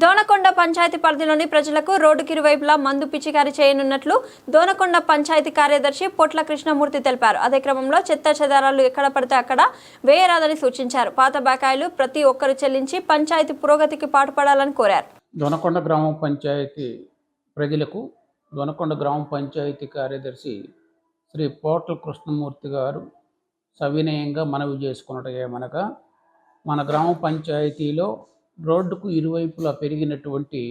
దోనకొండ పంచాయతీ పరిధిలోని ప్రజలకు రోడ్డుకి ఇరువైపులా మందు పిచికారీ చేయనున్నట్లు దోనకొండ పంచాయతీ కార్యదర్శి పొట్ల కృష్ణమూర్తి తెలిపారు. అదే క్రమంలో చెత్త చెదారాలు ఎక్కడ పడితే అక్కడ వేయరాదని సూచించారు. పాత బకాయిలు ప్రతి ఒక్కరు చెల్లించి పంచాయతీ పురోగతికి పాటుపడాలని కోరారు. దోనకొండ గ్రామ పంచాయతీ ప్రజలకు దోనకొండ గ్రామ పంచాయతీ కార్యదర్శి శ్రీ పోట్ల కృష్ణమూర్తి గారు సవినయంగా మనవి చేసుకున్నట్టు ఏమనగా మన గ్రామ పంచాయతీలో రోడ్డుకు ఇరువైపులా పెరిగినటువంటి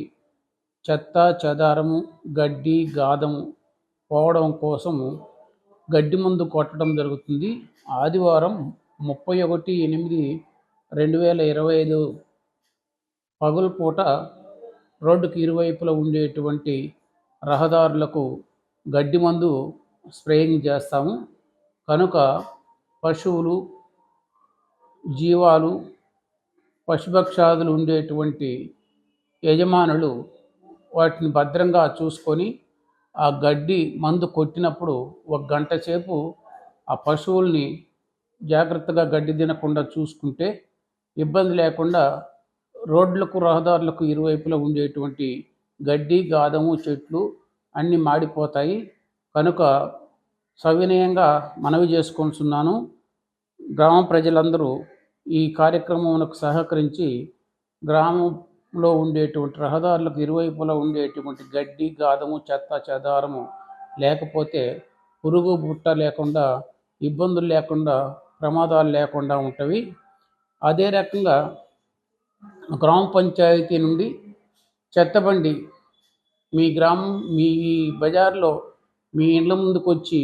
చెత్త చెదారము గడ్డి గాదము పోవడం కోసం గడ్డి మందు కొట్టడం జరుగుతుంది. ఆదివారం ముప్పై ఒకటి ఎనిమిది రెండు వేల ఇరవై ఐదు పగులపూట రోడ్డుకు ఇరువైపులా ఉండేటువంటి రహదారులకు గడ్డి మందు స్ప్రేయింగ్ చేస్తాము. కనుక పశువులు జీవాలు పశుపక్షాదులు ఉండేటువంటి యజమానులు వాటిని భద్రంగా చూసుకొని ఆ గడ్డి మందు కొట్టినప్పుడు ఒక గంట సేపు ఆ పశువుల్ని జాగ్రత్తగా గడ్డి తినకుండా చూసుకుంటే ఇబ్బంది లేకుండా రోడ్లకు రహదారులకు ఇరువైపులా ఉండేటువంటి గడ్డి గాదము చెట్లు అన్నీ మాడిపోతాయి. కనుక సవినయంగా మనవి చేసుకుంటున్నాను. గ్రామ ప్రజలందరూ ఈ కార్యక్రమమునకు సహకరించి గ్రామంలో ఉండేటువంటి రహదారులకు ఇరువైపులా ఉండేటువంటి గడ్డి గాదము చెత్త చెదారము లేకపోతే పురుగు బుట్ట లేకుండా ఇబ్బందులు లేకుండా ప్రమాదాలు లేకుండా ఉంటవి. అదే రకంగా గ్రామ పంచాయతీ నుండి చెత్తబండి మీ గ్రామం మీ బజార్లో మీ ఇండ్ల ముందుకు వచ్చి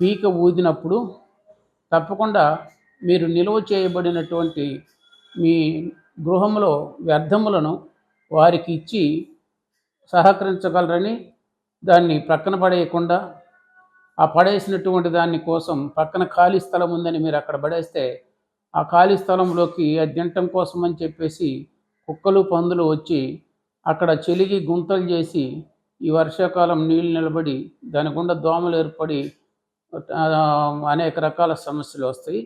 పీక ఊదినప్పుడు తప్పకుండా మీరు నిల్వ చేయబడినటువంటి మీ గృహంలో వ్యర్థములను వారికి ఇచ్చి సహకరించగలరని దాన్ని ప్రక్కన పడేయకుండా ఆ పడేసినటువంటి దాని కోసం పక్కన ఖాళీ స్థలం ఉందని మీరు అక్కడ పడేస్తే ఆ ఖాళీ స్థలంలోకి అది కోసం అని చెప్పేసి కుక్కలు పందులు వచ్చి అక్కడ చెలిగి గుంతలు చేసి ఈ వర్షాకాలం నీళ్ళు నిలబడి దాని గుండా దోమలు ఏర్పడి అనేక రకాల సమస్యలు వస్తాయి.